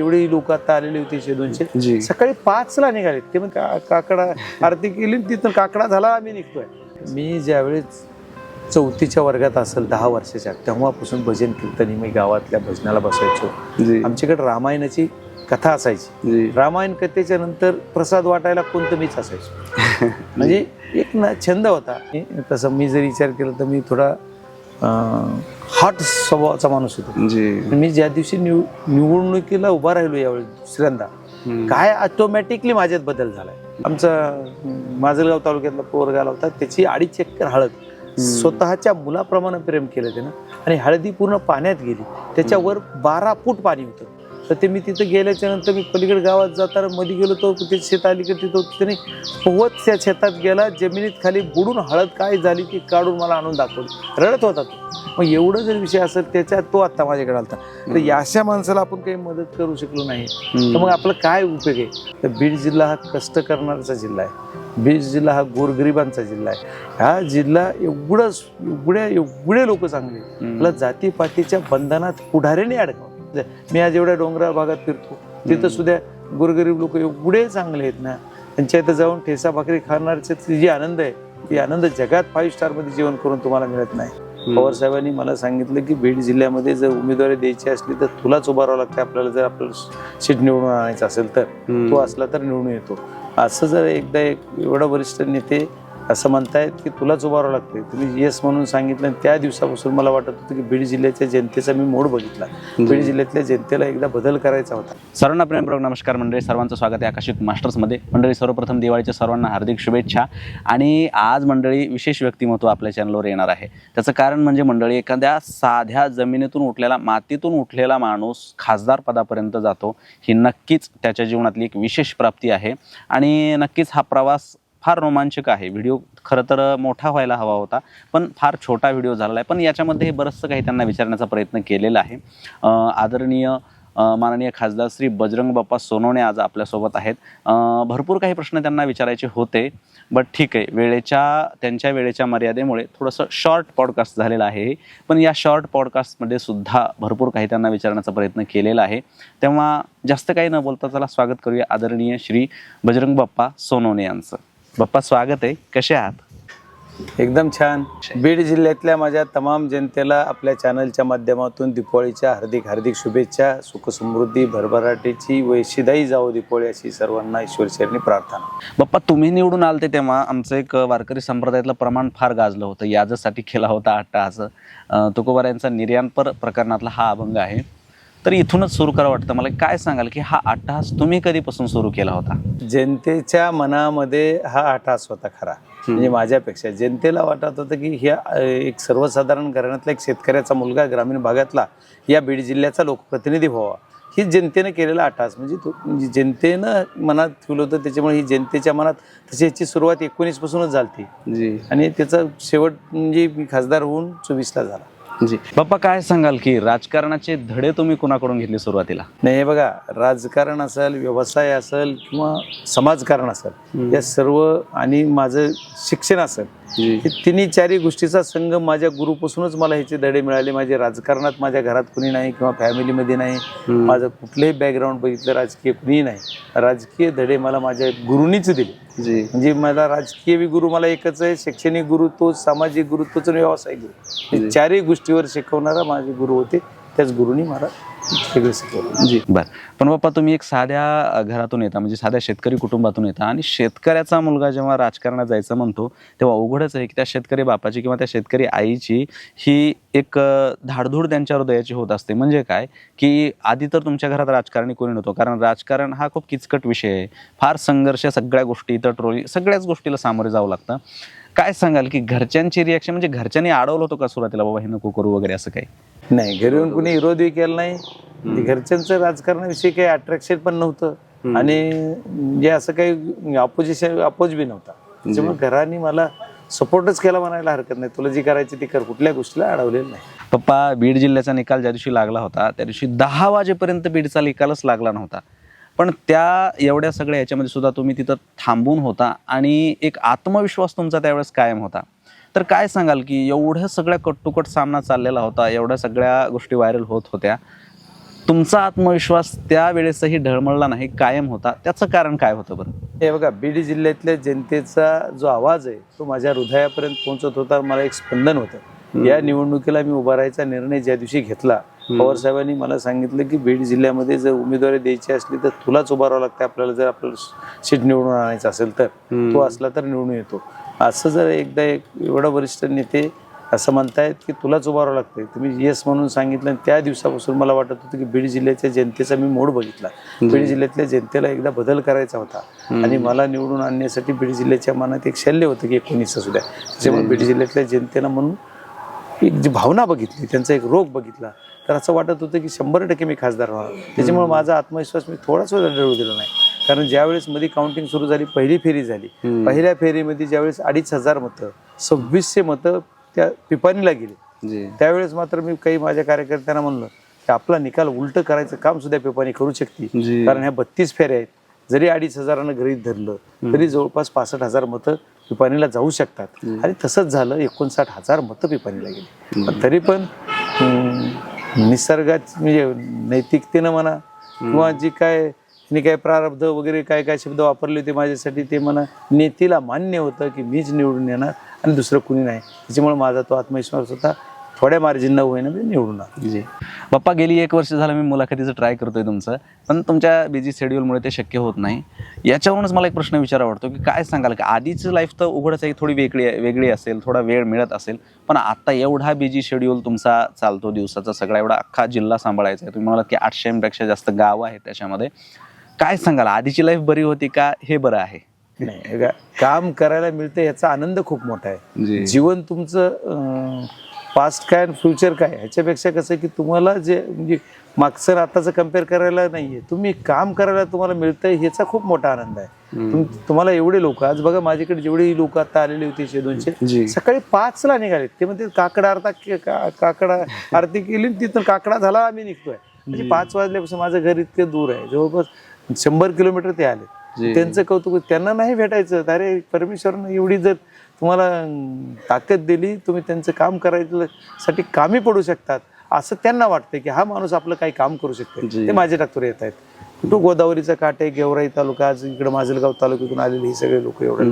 एवढी लोक आता आलेली होती एकशे दोनशे. सकाळी पाचला निघाले ते मग काकडा आरती केली तिथून काकडा झाला आम्ही निघतोय. मी ज्यावेळेस चौथीच्या वर्गात असेल दहा वर्षाच्या तेव्हापासून भजन कीर्तनी मी गावातल्या भजनाला बसायचो. आमच्याकडे रामायणाची कथा असायची. रामायण कथेच्या नंतर प्रसाद वाटायला कोणतं मीच असायचो. म्हणजे एक ना छंद होता. तसं मी जर विचार केला तर मी थोडा हॉट स्वभावाचा माणूस होतो. मी ज्या दिवशी निव निवडणुकीला उभा राहिलो यावेळी दुसऱ्यांदा. काय ऑटोमॅटिकली माझ्यात बदल झालाय. आमचा माजलगाव तालुक्यातला पोरगा आला होता त्याची अडीच एकर हळद स्वतःच्या मुलाप्रमाणे प्रेम केलं त्यानं. आणि हळदी पूर्ण पाण्यात गेली. त्याच्यावर बारा फूट पाणी होतं. तर ते मी तिथं गेल्याच्यानंतर मी पलीकडे गावात जाताना मध्ये गेलो तो ते शेत अलीकडे तिथं त्याने पोहत त्या शेतात गेला जमिनीत खाली बुडून हळद काय झाली ती काढून मला आणून दाखवली. रडत होता तो. मग एवढं जर विषय असेल त्याच्यात तो आता माझ्याकडे आलता. तर या अशा माणसाला आपण काही मदत करू शकलो नाही. तर मग आपलं काय उपयोग आहे? तर बीड जिल्हा हा कष्ट करणाऱ्याचा जिल्हा आहे. बीड जिल्हा हा गोरगरिबांचा जिल्हा आहे. हा जिल्हा एवढं एवढ्या एवढे लोक चांगले मला जातीपातीच्या बंधनात पुढाऱ्याने अडकव मी आज एवढ्या डोंगराळ भागात फिरतो. तिथं सुद्धा गोरगरीब लोक एवढे चांगले आहेत ना. त्यांच्या इथं जाऊन ठेसा भाकरी खाणारचे जी आनंद आहे ती आनंद जगात फाईव्ह स्टारमध्ये जेवण करून तुम्हाला मिळत नाही. पवार साहेबांनी मला सांगितलं की बीड जिल्ह्यामध्ये जर उमेदवारी द्यायची असली तर तुलाच उभारावं लागतं. आपल्याला जर आपल्याला सीट निवडून आणायचं असेल तर. तो असला तर निवडून येतो. असं जर एकदा एक एवढा वरिष्ठ नेते असं म्हणतायत की तुलाच उभारावं लागते तुम्ही येस म्हणून सांगितलं त्या दिवसापासून मला वाटत होतं की बीड जिल्ह्याच्या जनतेचा मी मोड बघितला. बीड जिल्ह्यातल्या जनतेला एकदा बदल करायचा होता. सर्वांना प्रेमपूर्वक नमस्कार मंडळी. सर्वांचं स्वागत आहे आकाशिक मास्टर्समध्ये मंडळी सर्वप्रथम दिवाळीच्या सर्वांना हार्दिक शुभेच्छा. आणि आज मंडळी विशेष व्यक्तिमत्व आपल्या चॅनलवर येणार आहे. त्याचं कारण म्हणजे मंडळी एखाद्या साध्या जमिनीतून उठलेला मातीतून उठलेला माणूस खासदार पदापर्यंत जातो. ही नक्कीच त्याच्या जीवनातली एक विशेष प्राप्ती आहे. आणि नक्कीच हा प्रवास फार रोमांचक आहे. व्हिडिओ खरं तर मोठा व्हायला हवा होता पण फार छोटा व्हिडिओ झालेला आहे पण याच्यामध्ये हे बरंचसं काही त्यांना विचारण्याचा प्रयत्न केलेला आहे. आदरणीय माननीय खासदार श्री बजरंग बाप्पा सोनवणे आज आपल्यासोबत आहेत. भरपूर काही प्रश्न त्यांना विचारायचे होते बट ठीक आहे. वेळेच्या त्यांच्या वेळेच्या मर्यादेमुळे थोडंसं शॉर्ट पॉडकास्ट झालेलं आहे पण या शॉर्ट पॉडकास्टमध्ये सुद्धा भरपूर काही त्यांना विचारण्याचा प्रयत्न केलेला आहे. तेव्हा जास्त काही न बोलता त्याला स्वागत करूया आदरणीय श्री बजरंग बाप्पा सोनवणे यांचं. बाप्पा स्वागत आहे. कसे आहात? एकदम छान. बीड जिल्ह्यातल्या माझ्या तमाम जनतेला आपल्या चॅनलच्या माध्यमातून दीपावळीच्या हार्दिक हार्दिक शुभेच्छा सुखसमृद्धी भरभराटीची वैशिदाई जावो दीपावळी अशी सर्वांना ईश्वरचरणी प्रार्थना. बाप्पा तुम्ही निवडून आलते तेव्हा आमचं एक वारकरी संप्रदायातलं प्रमाण फार गाजलं होतं. याजसाठी केला होता अट्टाहास अं, तुकोबार यांचा निर्याणपर प्रकरणातला हा अभंग आहे. तर इथूनच सुरू करा वाटतं. मला काय सांगाल की हा अट्टहास तुम्ही कधीपासून सुरू केला होता? जनतेच्या मनामध्ये हा आठास होता खरा. म्हणजे माझ्यापेक्षा. जनतेला वाटत होतं की ह्या अ, एक सर्वसाधारण घराण्यातला एक शेतकऱ्याचा मुलगा ग्रामीण भागातला या बीड जिल्ह्याचा लोकप्रतिनिधी व्हावा. ही जनतेनं केलेला आठास म्हणजे तो म्हणजे जनतेनं मनात ठेवलं होतं त्याच्यामुळे ही जनतेच्या मनात तशी याची सुरुवात एकोणीस पासूनच झाली आणि त्याचा शेवट म्हणजे मी खासदार होऊन चोवीसला झाला. जी. बाप्पा काय सांगाल की राजकारणाचे धडे तुम्ही कुणाकडून घेतले सुरुवातीला? नाही हे बघा राजकारण असेल व्यवसाय असेल किंवा समाजकारण असेल या सर्व आणि माझं शिक्षण असेल तिन्ही चारही गोष्टीचा संगम माझ्या गुरुपासूनच मला ह्याचे धडे मिळाले. माझे राजकारणात माझ्या घरात कुणी नाही किंवा फॅमिलीमध्ये नाही. माझं कुठलंही बॅकग्राऊंड बघितलं राजकीय कुणीही नाही. राजकीय धडे मला माझ्या गुरुनीच दिले. जी. म्हणजे मला राजकीय बी गुरु मला एकच आहे शैक्षणिक गुरु तोच सामाजिक गुरु तोच आणि व्यावसायिक गुरु. चारही गोष्टीवर शिकवणारा माझे गुरु होते. त्याच गुरुनी मला जी. बर. पण बाप्पा तुम्ही एक साध्या घरातून येता म्हणजे साध्या शेतकरी कुटुंबातून येता आणि शेतकऱ्याचा मुलगा जेव्हा राजकारणात जायचं म्हणतो तेव्हा अवघडच आहे की त्या शेतकरी बापाची किंवा त्या शेतकरी आईची ही एक धाडधूड त्यांच्या हृदयाची होत असते. म्हणजे काय? की आधी तर तुमच्या घरात राजकारणी कोणी नव्हतो कारण राजकारण हा खूप किचकट विषय आहे. फार संघर्ष सगळ्या गोष्टी इतर ट्रोली सगळ्याच गोष्टीला सामोरे जावं लागतं. काय सांगाल की घरच्यांची रिॲक्शन म्हणजे घरच्यांनी अडवलं होतं का सुरुवातीला बाबा हे नको करू वगैरे असं काही? नाही घरी येऊन कुणी विरोधही केला नाही. घरच्यांचं राजकारणाविषयी काही अट्रॅक्शन पण नव्हतं. आणि म्हणजे असं काही अपोजिशन अपोज बी नव्हता. त्याच्यामुळे घराने मला सपोर्टच केला म्हणायला हरकत नाही. तुला जी करायची ती कर. कुठल्या गोष्टीला अडवलेलं नाही. पप्पा बीड जिल्ह्याचा निकाल ज्या दिवशी लागला होता त्या दिवशी दहा वाजेपर्यंत बीडचा निकालच लागला नव्हता. पण त्या एवढ्या सगळ्या याच्यामध्ये सुद्धा तुम्ही तिथं थांबून होता आणि एक आत्मविश्वास तुमचा त्यावेळेस कायम होता. तर काय सांगाल की एवढ्या सगळ्या कट सामना चाललेला होता एवढ्या सगळ्या गोष्टी व्हायरल होत होत्या. तुमचा आत्मविश्वास त्यावेळेसही ढळमळला नाही कायम होता. त्याचं कारण काय होतं बरं? हे बघा बीड जिल्ह्यातल्या जनतेचा जो आवाज आहे तो माझ्या हृदयापर्यंत पोहोचत होता. मला एक स्पंदन होतं. या निवडणुकीला मी उभा राहायचा निर्णय ज्या दिवशी घेतला पवार साहेबांनी मला सांगितलं की बीड जिल्ह्यामध्ये जर उमेदवारी द्यायची असली तर तुलाच उभा राहावं लागतं आपल्याला. जर आपल्याला सीट निवडून आणायचं असेल तर तो असला तर निवडून येतो. असं जर एकदा एक एवढा वरिष्ठ नेते असं म्हणतायत की तुलाच उभा राहावं लागतंय तुम्ही येस म्हणून सांगितलं. आणि त्या दिवसापासून मला वाटत होतं की बीड जिल्ह्याच्या जनतेचा मी मोड बघितला. बीड जिल्ह्यातल्या जनतेला एकदा बदल करायचा होता. आणि मला निवडून आणण्यासाठी बीड जिल्ह्याच्या मनात एक शल्य होतं की एकोणीस असू द्या. त्याच्यामुळे बीड जिल्ह्यातल्या जनतेला म्हणून एक जी भावना बघितली त्यांचा एक रोग बघितला तर असं वाटत होतं की शंभर टक्के मी खासदार होणार त्याच्यामुळे माझा आत्मविश्वास मी थोडा सुद्धा डळू दिला नाही. कारण ज्यावेळेस मध्ये काउंटिंग सुरू झाली पहिली फेरी झाली. पहिल्या फेरीमध्ये ज्यावेळेस अडीच हजार मतं सव्वीसशे मतं त्या पिपाणीला गेली. त्यावेळेस मात्र मी काही माझ्या कार्यकर्त्यांना म्हणलं की आपला निकाल उलट करायचं काम सुद्धा पिपाणी करू शकते. कारण ह्या बत्तीस फेऱ्या आहेत. जरी अडीच हजारानं गृहीत धरलं तरी जवळपास पासष्ट हजार मतं पिपाणीला जाऊ शकतात. आणि तसंच झालं एकोणसाठ हजार मतं पिपाणीला गेली. पण तरी पण निसर्गात म्हणजे नैतिकतेनं म्हणा किंवा जी काय मी काय प्रारब्ध वगैरे काय काय शब्द वापरले होते माझ्यासाठी ते म्हणा नेतीला मान्य होतं की मीच निवडून येणार आणि दुसरं कुणी नाही. त्याच्यामुळे माझा तो आत्मविश्वास होता. थोड्या मार्जिन न होईना मी निवडून आलो. जी. बाप्पा गेली एक वर्ष झालं मी मुलाखतीचं ट्राय करतोय तुमचं पण तुमच्या बिझी शेड्यूलमुळे ते शक्य होत नाही. याच्यावरूनच मला एक प्रश्न विचारा वाटतो की काय सांगाल? की आधीची लाईफ तर उघडच आहे थोडी वेगळी वेगळी असेल थोडा वेळ मिळत असेल पण आता एवढा बिझी शेड्यूल तुमचा चालतो दिवसाचा सगळा एवढा अख्खा जिल्हा सांभाळायचा आहे. तुम्ही म्हणालात की आठशेपेक्षा जास्त गावं आहेत त्याच्यामध्ये. काय सांगाल? आधीची लाईफ बरी होती का? हे बरं आहे. नाही काम करायला मिळतं याचा आनंद खूप मोठा आहे. जीवन तुमचं पास्ट काय आणि फ्युचर काय? ह्याच्यापेक्षा कसं की तुम्हाला जे म्हणजे मागचं आताचं कंपेअर करायला नाहीये. तुम्ही काम करायला तुम्हाला मिळतंय ह्याचा खूप मोठा आनंद आहे. तुम- तुम्हाला एवढे लोक आज बघा माझ्याकडे जेवढे लोक आता आलेले होते शे दोनशे सकाळी पाचला निघाले ते म्हणते काकडा आरता का- काकडा आरती केली तिथून काकडा झाला आम्ही निघतोय. म्हणजे पाच वाजल्यापासून माझं घर इतकं दूर आहे. जवळपास शंभर किलोमीटर ते आले. त्यांचं कौतुक त्यांना नाही भेटायचं. अरे परमेश्वरनं एवढी जर तुम्हाला ताकद दिली तुम्ही त्यांचं काम करायचं साठी कामी पडू शकतात. असं त्यांना वाटतं की हा माणूस आपलं काही काम करू शकतो. ते माझ्या टाकतोर येत आहेत. तो गोदावरीचा काट आहे गेवराई तालुका आज इकडे माजलगाव तालुक्यातून आलेले हे सगळे लोक एवढे.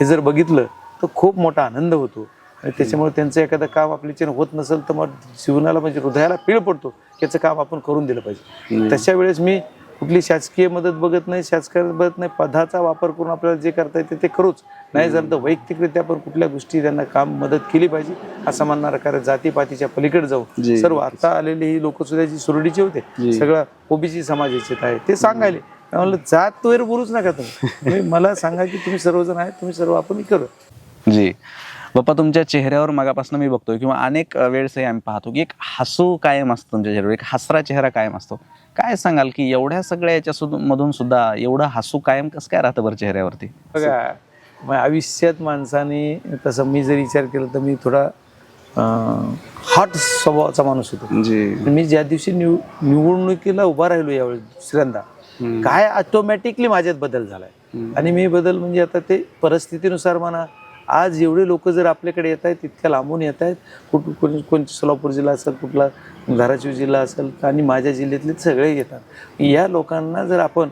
हे जर बघितलं तर खूप मोठा आनंद होतो. आणि त्याच्यामुळे त्यांचं एखादं काम आपल्याच्यानं होत नसेल तर मग जीवनाला म्हणजे हृदयाला पीळ पडतो. याचं काम आपण करून दिलं पाहिजे. तशा वेळेस मी कुठली शासकीय मदत बघत नाही शासकीय बघत नाही पदाचा वापर करून आपल्याला जे करता येते ते करूच. नाही झालं तर वैयक्तिकरित्या आपण कुठल्या गोष्टी त्यांना काम मदत केली पाहिजे असं म्हणणारं कारण जातीपातीच्या पलीकडे. जाऊन सर्व आता आलेले ही लोक सुद्धा जी सुरडीचे होते सगळं ओबीसी समाजाचे आहे ते सांगायले. म्हणलं जात तोयर बोलूच नका तुम्ही. मला सांगा की तुम्ही सर्वजण आहेत तुम्ही सर्व आपण करू. जी. बाप्पा तुमच्या चेहऱ्यावर मगापासून मी बघतोय किंवा अनेक वेळेसही आम्ही पाहतो की एक हसू कायम असतं तुमच्या चेहऱ्यावर एक हसरा चेहरा कायम असतो. काय सांगाल की एवढ्या सगळ्या याच्या सुद- मधून सुद्धा एवढं हसू कायम कसं काय राहतं बरं चेहऱ्यावरती? बघा मग आयुष्यात माणसाने तसं मी जर विचार केला तर मी थोडा हॉट स्वभावाचा माणूस होतो. मी ज्या दिवशी निव निवडणुकीला उभा राहिलो यावेळी दुसऱ्यांदा काय ऑटोमॅटिकली माझ्यात बदल झालाय. आणि मी बदल म्हणजे आता ते परिस्थितीनुसार म्हणा आज एवढे लोक जर आपल्याकडे येत आहेत तितक्या लांबून येत आहेत कुठ कोण कोण सोलापूर जिल्हा असेल कुठला धाराशिव जिल्हा असेल आणि माझ्या जिल्ह्यातले सगळे येतात. या लोकांना जर आपण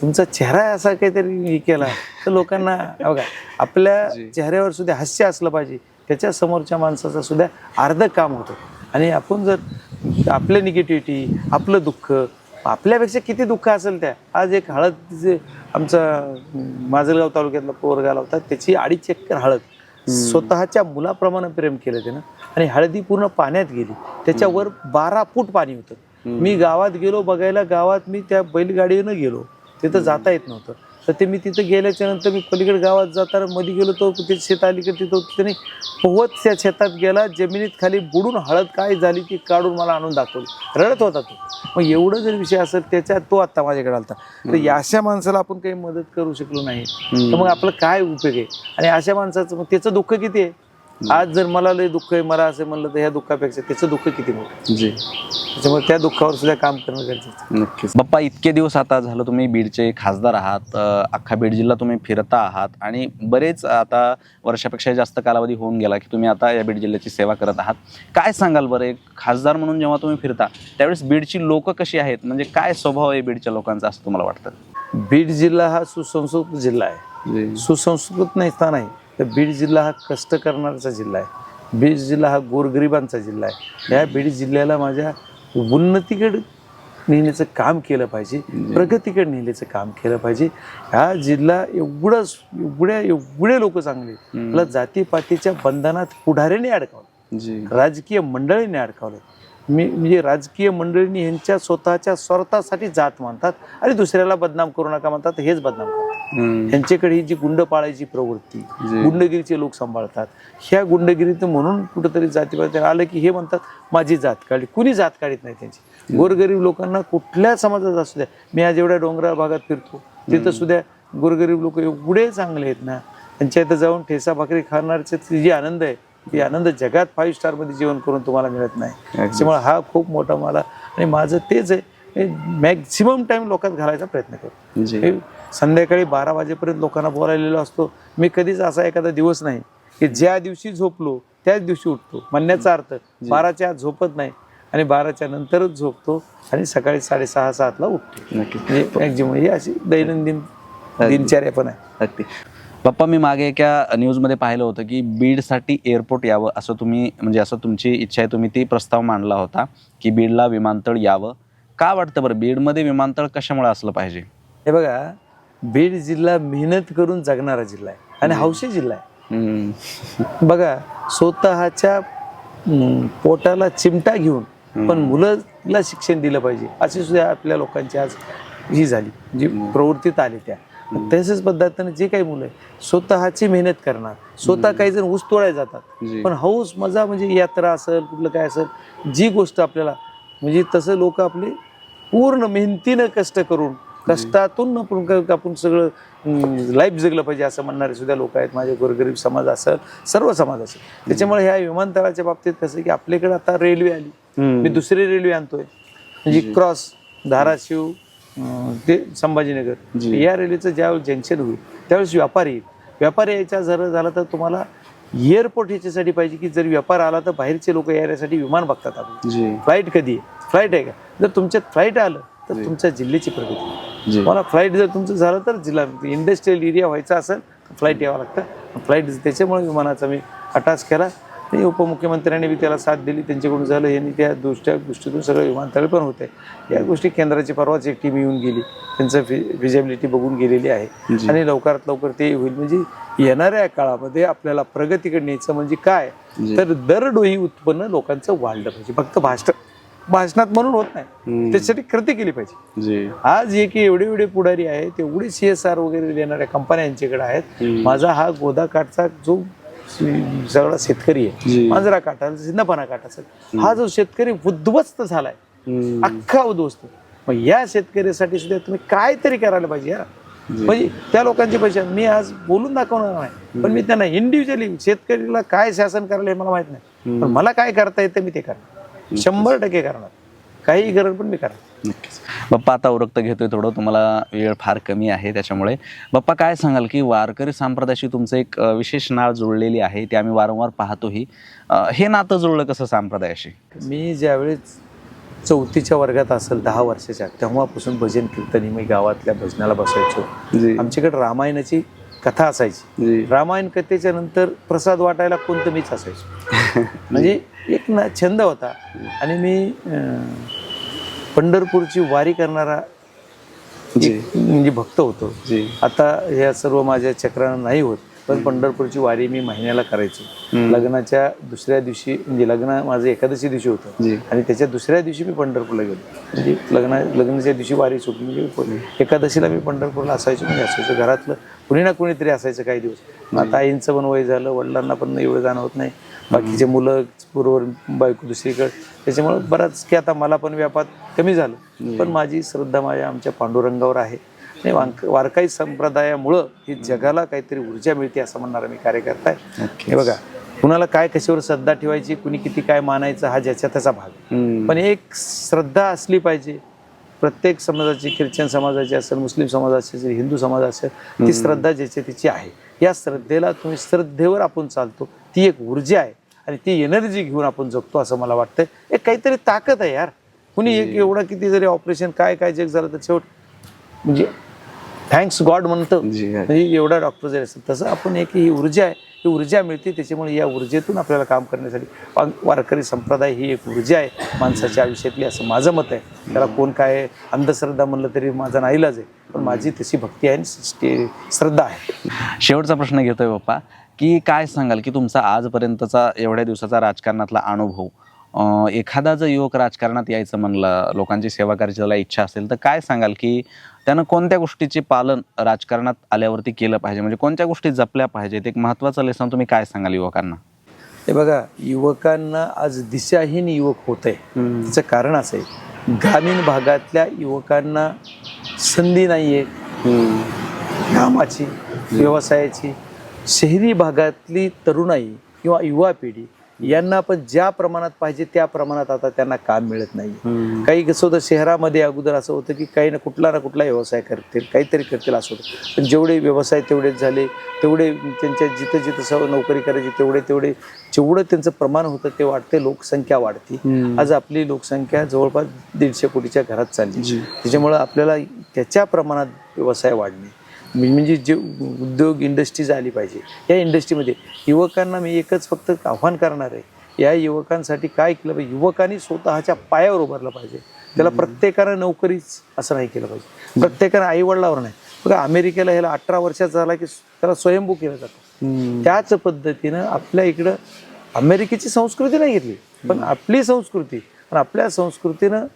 तुमचा चेहरा असा काहीतरी हे केला तर लोकांना बघा आपल्या चेहऱ्यावर सुद्धा हास्य असलं पाहिजे. त्याच्या समोरच्या माणसाचं सुद्धा अर्ध काम होतं. आणि आपण जर आपल्या निगेटिव्हिटी आपलं दुःख आपल्यापेक्षा किती दुःख असेल त्या? आज एक हळद जे आमचा माजलगाव तालुक्यातला पोरगाला होता त्याची अडीच एकर हळद स्वतःच्या मुलाप्रमाणे प्रेम केलं त्यानं. आणि हळदी पूर्ण पाण्यात गेली. त्याच्यावर बारा फूट पाणी होतं. मी गावात गेलो बघायला गावात मी त्या बैलगाडीनं गेलो. तिथं जाता येत नव्हतं. तर ते मी तिथं गेल्याच्यानंतर मी पलीकडे गावात जाताना मध्ये गेलो तो ते शेत अलीकडे तिथं होतं. त्याने पोहत त्या शेतात गेला जमिनीत खाली बुडून हळद काय झाली ती काढून मला आणून दाखवली. रडत होता तो. मग एवढं जर विषय असेल त्याच्यात तो आत्ता माझ्याकडे आलता. तर अशा माणसाला आपण काही मदत करू शकलो नाही. तर मग आपलं काय उपयोग आहे? आणि अशा माणसाचं मग त्याचं दुःख किती आहे? आज जर मला लय दुःख आहे मला असं म्हणलं तर ह्या दुःखापेक्षा त्याचं दुःख किती मोठं? जी. त्याच्यामुळे त्या दुःखावर सुद्धा काम करणं गरजेचं आहे. नक्कीच. बाप्पा इतके दिवस आता झालं तुम्ही बीडचे खासदार आहात अ, अख्खा बीड जिल्हा तुम्ही फिरता आहात आणि बरेच आता वर्षापेक्षा जास्त कालावधी होऊन गेला की तुम्ही आता या बीड जिल्ह्याची सेवा करत आहात. काय सांगाल बरं एक खासदार म्हणून जेव्हा तुम्ही फिरता त्यावेळेस बीडची लोक कशी आहेत? म्हणजे काय स्वभाव आहे बीडच्या लोकांचा असं तुम्हाला वाटतं? बीड जिल्हा हा सुसंस्कृत जिल्हा आहे. सुसंस्कृत नाही स्थान आहे. तर बीड जिल्हा हा कष्ट करणारा जिल्हा आहे. बीड जिल्हा हा गोरगरिबांचा जिल्हा आहे. या बीड जिल्ह्याला माझ्या उन्नतीकडे नेण्याचं काम केलं पाहिजे प्रगतीकडे नेण्याचं काम केलं पाहिजे. हा जिल्हा एवढं एवढ्या एवढे लोक चांगले. मला जातीपातीच्या बंधनात पुढाऱ्याने अडकावलं. राजकीय मंडळीने अडकावलं. मी म्हणजे राजकीय मंडळींनी यांच्या स्वतःच्या स्वार्थासाठी जात मानतात आणि दुसऱ्याला बदनाम करू नका म्हणतात हेच बदनाम करतात. यांच्याकडे ही जी गुंड पाळायची प्रवृत्ती. गुंडगिरीचे लोक सांभाळतात ह्या गुंडगिरीत म्हणून कुठंतरी जातीपाती आलं की हे म्हणतात माझी जात काढली. कुणी जात काढत नाही त्यांची. गोरगरीब लोकांना कुठल्या समाजात असू द्या. मी आज एवढ्या डोंगराळ भागात फिरतो. तिथं सुद्धा गोरगरीब लोक एवढे चांगले आहेत ना. त्यांच्या इथं जाऊन ठेसा भाकरी खाणारचे जी आनंद आहे ती आनंद जगात फाईव्ह स्टारमध्ये जेवण करून तुम्हाला मिळत नाही. त्याच्यामुळे हा खूप मोठा मला आणि माझं तेच आहे मॅक्झिमम टाइम लोकात घालायचा प्रयत्न करतो. संध्याकाळी बारा वाजेपर्यंत लोकांना बोलायलेलो असतो. मी कधीच असा एखादा दिवस नाही की ज्या दिवशी झोपलो त्याच दिवशी उठतो. म्हणण्याचा अर्थ बाराच्या आत झोपत नाही आणि बाराच्या नंतरच झोपतो आणि सकाळी साडेसहा सातला उठतो. म्हणजे मॅक्झिमम ही अशी दैनंदिन दिनचर्या पण आहे. अगदी. पप्पा मी मागे एका न्यूजमध्ये पाहिलं होतं की बीडसाठी एअरपोर्ट यावं असं तुम्ही म्हणजे असं तुमची इच्छा आहे तुम्ही ती प्रस्ताव मांडला होता की बीडला विमानतळ यावं. का वाटतं बरं? बीडमध्ये विमानतळ कशामुळे असलं पाहिजे? हे बघा बीड जिल्हा मेहनत करून जगणारा जिल्हा आहे आणि हौशी जिल्हा आहे. बघा स्वतःच्या पोटाला चिमटा घेऊन पण मुलाला शिक्षण दिलं पाहिजे. अशी सुद्धा आपल्या लोकांची आज ही झाली. जी प्रवृत्तीत आली त्या. तसेच पद्धतीने जे काही मुलं आहे स्वतःची मेहनत करणार. स्वतः काही जण ऊस तोडायला जातात. पण हौस मजा म्हणजे यात्रा असेल कुठलं काय असेल जी गोष्ट आपल्याला म्हणजे तसं लोक आपले पूर्ण मेहनतीनं कष्ट करून कष्टातून आपण सगळं लाईफ जगलं पाहिजे असं म्हणणारे सुद्धा लोक आहेत. माझे गोरगरीब समाज असेल सर्व समाज असेल. त्याच्यामुळे ह्या विमानतळाच्या बाबतीत कसं की आपल्याकडे आता रेल्वे आली. मी दुसरी रेल्वे आणतोय. म्हणजे क्रॉस धाराशिव ते संभाजीनगर. या रेल्वेचं ज्यावेळेस जंक्शन होईल त्यावेळेस व्यापार येईल. व्यापार यायचा जर झाला तर तुम्हाला एअरपोर्ट याच्यासाठी पाहिजे की जर व्यापार आला तर बाहेरचे लोक येण्यासाठी विमान बघतात आपण जी. फ्लाईट कधी आहे? फ्लाईट आहे का? जर तुमच्यात फ्लाईट आलं तर तुमच्या जिल्ह्याची प्रगती. मला फ्लाईट जर तुमचं झालं तर जिल्हा इंडस्ट्रियल एरिया व्हायचा असेल तर फ्लाईट यावं लागतं. फ्लाईट त्याच्यामुळे विमानाचा मी अटॅच केला. आणि उपमुख्यमंत्र्यांनी बी त्याला साथ दिली त्यांच्याकडून झालं यांनी त्या दृष्ट्या गोष्टीतून सगळं विमानतळ पण होते या गोष्टी केंद्राची परवाच एक टीम येऊन गेली. त्यांचं फिजिबिलिटी बघून गेलेली आहे. आणि लवकरात लवकर ते होईल. म्हणजे येणाऱ्या काळामध्ये आपल्याला प्रगतीकडे न्यायचं म्हणजे काय. तर दरडोई उत्पन्न लोकांचं वाढलं पाहिजे. फक्त भाषण भाषणात म्हणून होत नाही. त्याच्यासाठी कृती केली पाहिजे. आज जे. की एवढे एवढे पुढारी आहेत तेवढे सी एस आर वगैरे देणाऱ्या कंपन्या यांच्याकडे आहेत. माझा हा गोदा काठचा जो सगळा शेतकरी आहे. मांजरा काठा सिंधपणा काठाचा हा जो शेतकरी उद्ध्वस्त झालाय. अख्खा उद्ध्वस्त. मग या शेतकऱ्यासाठी सुद्धा तुम्ही काहीतरी करायला पाहिजे जी. म्हणजे त्या लोकांचे पैसे मी आज बोलून दाखवणार नाही पण मी त्यांना इंडिव्हिज्युअली शेतकरीला काय शासन करायला हे मला माहीत नाही. पण मला काय करता येतं मी ते करणार. शंभर टक्के करणार. काही गरज पण मी करणार. नक्कीच. बाप्पा आता उरक्त घेतोय थोडं. तुम्हाला वेळ फार कमी आहे त्याच्यामुळे. बाप्पा काय सांगाल की वारकरी संप्रदायाशी तुमचं एक विशेष नाळ जुळलेली आहे ते आम्ही वारंवार पाहतोही. हे नातं जुळलं कसं संप्रदायाशी? मी ज्यावेळेस चौथीच्या वर्गात असेल दहा वर्षाच्या तेव्हापासून भजन कीर्तनी मी गावातल्या भजनाला बसायचो. आमच्याकडे रामायणाची कथा असायची. रामायण कथेच्या नंतर प्रसाद वाटायला कोणतं मीच असायचो. म्हणजे एक ना छंद होता. आणि मी पंढरपूरची वारी करणारा म्हणजे भक्त होतो. जी. आता ह्या सर्व माझ्या चक्रानं नाही होत पण पंढरपूरची वारी मी महिन्याला करायचो. लग्नाच्या दुसऱ्या दिवशी म्हणजे लग्न माझं एकादशी दिवशी होतं. आणि त्याच्या दुसऱ्या दिवशी मी पंढरपूरला गेलो. म्हणजे लग्ना लग्नाच्या दिवशी वारी सुटली म्हणजे एकादशीला मी पंढरपूरला असायचो म्हणजे असायचो घरातलं. कुणी ना कुणीतरी असायचं काही दिवस. आता आईंचं पण वय झालं वडिलांना पण एवढं जाणं होत नाही. बाकीचे मुलं बरोबर बायको दुसरीकडे. त्याच्यामुळे बराच की आता मला पण व्यापात कमी झालं. पण माझी श्रद्धा माझ्या आमच्या पांडुरंगावर आहे. आणि वांक वारकाई संप्रदायामुळं ही जगाला काहीतरी ऊर्जा मिळते असं म्हणणारा मी कार्यकर्ता आहे. हे बघा कुणाला काय कशावर श्रद्धा ठेवायची कुणी किती काय मानायचं हा ज्याच्या त्याचा भाग. पण एक श्रद्धा असली पाहिजे. प्रत्येक समाजाची ख्रिश्चन समाजाची असेल मुस्लिम समाजाची असेल हिंदू समाज असेल ती श्रद्धा ज्याची तिची आहे. या श्रद्धेला तुम्ही श्रद्धेवर आपण चालतो. ती एक ऊर्जा आहे. आणि ती एनर्जी घेऊन आपण जगतो असं मला वाटतं एक काहीतरी ताकद आहे यार. कुणी एक एवढा किती जरी ऑपरेशन काय काय जग झालं तर शेवट म्हणजे थँक्स गॉड म्हणतं. म्हणजे एवढा डॉक्टर जरी असतात तसं आपण एक ही ऊर्जा आहे. ही ऊर्जा मिळते त्याच्यामुळे या ऊर्जेतून आपल्याला काम करण्यासाठी वारकरी संप्रदाय ही एक ऊर्जा आहे माणसाच्या आयुष्यातली असं माझं मत आहे. त्याला कोण काय अंधश्रद्धा म्हणलं तरी माझा नाईलाज आहे. पण माझी तशी भक्ती आहे श्रद्धा आहे. शेवटचा प्रश्न घेतोय बाप्पा. की काय सांगाल की तुमचा आजपर्यंतचा एवढ्या दिवसाचा राजकारणातला अनुभव एखादा जर युवक राजकारणात यायचं म्हणलं लोकांची सेवा करायची त्याला इच्छा असेल तर काय सांगाल की त्यानं कोणत्या गोष्टीचे पालन राजकारणात आल्यावरती केलं पाहिजे? म्हणजे कोणत्या गोष्टी जपल्या पाहिजेत? एक महत्त्वाचं लेसन तुम्ही काय सांगाल युवकांना? हे बघा युवकांना आज दिशाहीन युवक होत आहे त्याचं कारण असं आहे. ग्रामीण भागातल्या युवकांना संधी नाही आहे कामाची व्यवसायाची. शहरी भागातली तरुणाई किंवा युवा पिढी यांना पण ज्या प्रमाणात पाहिजे त्या प्रमाणात आता त्यांना काम मिळत नाही. काही कसं होतं शहरामध्ये अगोदर असं होतं की काही ना कुठला ना कुठला व्यवसाय करतील काहीतरी करतील असं होतं. पण जेवढे व्यवसाय तेवढेच झाले तेवढे त्यांच्या जिथं जिथं सव नोकरी करायची तेवढे तेवढे जेवढं त्यांचं प्रमाण होतं ते वाढते लोकसंख्या वाढते. आज आपली लोकसंख्या जवळपास दीडशे कोटीच्या घरात चालली. त्याच्यामुळं आपल्याला त्याच्या प्रमाणात व्यवसाय वाढणे म्हणजे जे उद्योग इंडस्ट्रीज आली पाहिजे या इंडस्ट्रीमध्ये युवकांना मी एकच फक्त आव्हान करणार आहे या युवकांसाठी काय केलं पाहिजे? युवकांनी स्वतःच्या पायावर उभारलं पाहिजे. त्याला प्रत्येकानं नोकरीच असं नाही केलं पाहिजे. प्रत्येकानं आईवडिलावर नाही. बघा अमेरिकेला ह्याला अठरा वर्षाचा झाला की त्याला स्वयंभू केलं जातं. त्याच पद्धतीनं आपल्या इकडं अमेरिकेची संस्कृती नाही घेतली पण आपली संस्कृती पण आपल्या संस्कृतीनं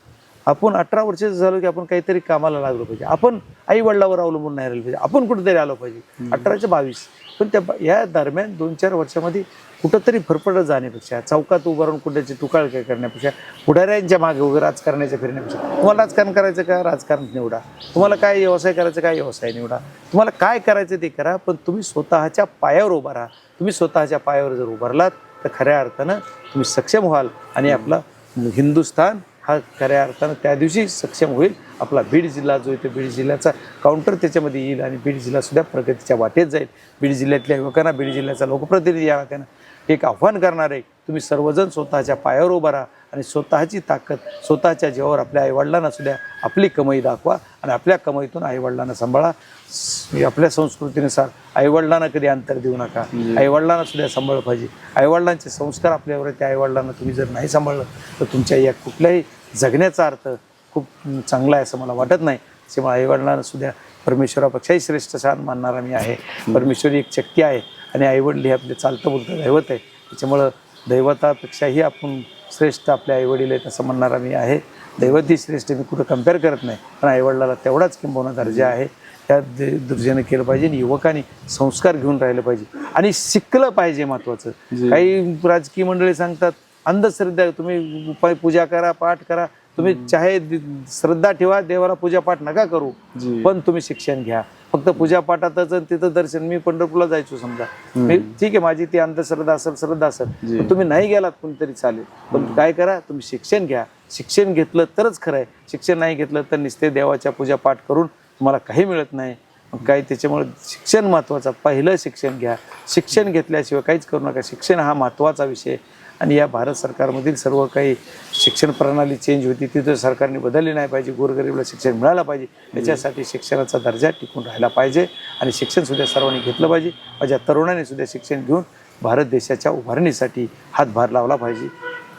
आपण अठरा वर्षाचं झालो की आपण काहीतरी कामाला लागलो पाहिजे. आपण आई वडिलावर अवलंबून नाही राहिलं पाहिजे. आपण कुठेतरी आलो पाहिजे. अठराचे बावीस. पण त्या या दरम्यान दोन चार वर्षामध्ये कुठंतरी फरफडत जाण्यापेक्षा चौकात उभं राहून कुठल्याची तुकाळ काय करण्यापेक्षा पुढाऱ्यांच्या मागे उभं राजकारणाच्या फिरण्यापेक्षा तुम्हाला राजकारण करायचं का? राजकारण निवडा. तुम्हाला काय व्यवसाय करायचा काय व्यवसाय निवडा. तुम्हाला काय करायचं ते करा पण तुम्ही स्वतःच्या पायावर उभा राहा. तुम्ही स्वतःच्या पायावर जर उभारलात तर खऱ्या अर्थानं तुम्ही सक्षम व्हाल आणि आपला हिंदुस्थान हा खऱ्या अर्थानं त्या दिवशी सक्षम होईल. आपला बीड जिल्हा जो आहे तो बीड जिल्ह्याचा काउंटर त्याच्यामध्ये येईल आणि बीड जिल्हासुद्धा प्रगतीच्या वाटेत जाईल. बीड जिल्ह्यातल्या युवकांना बीड जिल्ह्याचा लोकप्रतिनिधी या नात्यानं एक आव्हान करणार आहे तुम्ही सर्वजण स्वतःच्या पायावर उभा राहा आणि स्वतःची ताकद स्वतःच्या जीवावर आपल्या आईवडिलांना सुद्धा आपली कमाई दाखवा आणि आपल्या कमाईतून आईवडिलांना सांभाळा. आपल्या संस्कृतीनुसार आईवडिलांना कधी अंतर देऊ नका. आईवडिलांना सुद्धा सांभाळलं पाहिजे. आईवडिलांचे संस्कार आपल्यावर त्या आईवडिलांना तुम्ही जर नाही सांभाळलं तर तुमच्या या कुठल्याही जगण्याचा अर्थ खूप चांगला आहे असं मला वाटत नाही. त्यामुळे आईवडिलांना सुद्धा परमेश्वरापेक्षाही श्रेष्ठ स्थान मानणारा मी आहे. परमेश्वरी एक शक्ती आहे. आणि आईवडील हे आपले चालतं बोलतं दैवत आहे. त्याच्यामुळं दैवतापेक्षाही आपण श्रेष्ठ आपले आईवडील आहेत असं म्हणणारा मी आहे. दैवती श्रेष्ठ मी कुठं कंपेअर करत नाही. पण आईवडिलाला तेवढाच किंबवणा दर्जा आहे. त्या दर्जाने केलं पाहिजे आणि युवकांनी संस्कार घेऊन राहिलं पाहिजे. आणि शिकलं पाहिजे महत्वाचं. काही राजकीय मंडळी सांगतात अंधश्रद्धा तुम्ही उपाय पूजा करा पाठ करा. तुम्ही चाहे श्रद्धा ठेवा देवाला पूजा पाठ नका करू पण तुम्ही शिक्षण घ्या. फक्त पूजा पाठातच आणि तिथं दर्शन मी पंढरपूरला जायचो समजा. मी ठीक आहे माझी ती अंधश्रद्धा असेल श्रद्धा असेल तुम्ही नाही गेलात कोणतरी चालेल. पण काय करा तुम्ही शिक्षण घ्या. शिक्षण घेतलं तरच खरं आहे. शिक्षण नाही घेतलं तर नुसते देवाच्या पूजा पाठ करून तुम्हाला काही मिळत नाही. मग काय त्याच्यामुळे शिक्षण महत्त्वाचं पहिलं शिक्षण घ्या. शिक्षण घेतल्याशिवाय काहीच करू नका. शिक्षण हा महत्त्वाचा विषय आणि या भारत सरकारमधील सर्व काही शिक्षण प्रणाली चेंज होती तिथं सरकारने बदलली नाही पाहिजे गोरगरीबला शिक्षण मिळालं पाहिजे त्याच्यासाठी शिक्षणाचा दर्जा टिकून राहिला पाहिजे आणि शिक्षणसुद्धा सर्वांनी घेतलं पाहिजे. माझ्या तरुणांनी सुद्धा शिक्षण घेऊन भारत देशाच्या उभारणीसाठी हातभार लावला पाहिजे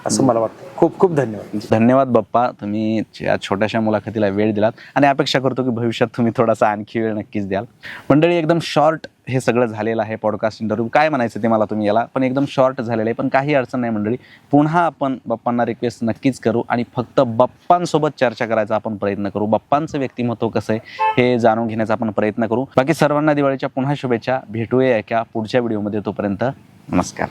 असं मला वाटतं. खूप खूप धन्यवाद. धन्यवाद बाप्पा. तुम्ही या छोट्याशा मुलाखतीला वेळ दिलात आणि अपेक्षा करतो की भविष्यात तुम्ही थोडासा आणखी वेळ नक्कीच द्याल. मंडळी एकदम शॉर्ट हे सगळं झालेलं आहे पॉडकास्ट इंटरव्ह्यू काय म्हणायचं ते मला तुम्ही याला? पण एकदम शॉर्ट झालेलं आहे. पण काही अडचण नाही मंडळी. पुन्हा आपण बाप्पांना रिक्वेस्ट नक्कीच करू आणि फक्त बाप्पांसोबत चर्चा करायचा आपण प्रयत्न करू. बाप्पांचं व्यक्तिमत्व कसं आहे हे जाणून घेण्याचा आपण प्रयत्न करू. बाकी सर्वांना दिवाळीच्या पुन्हा शुभेच्छा. भेटूया एका पुढच्या व्हिडिओमध्ये तोपर्यंत. नमस्कार.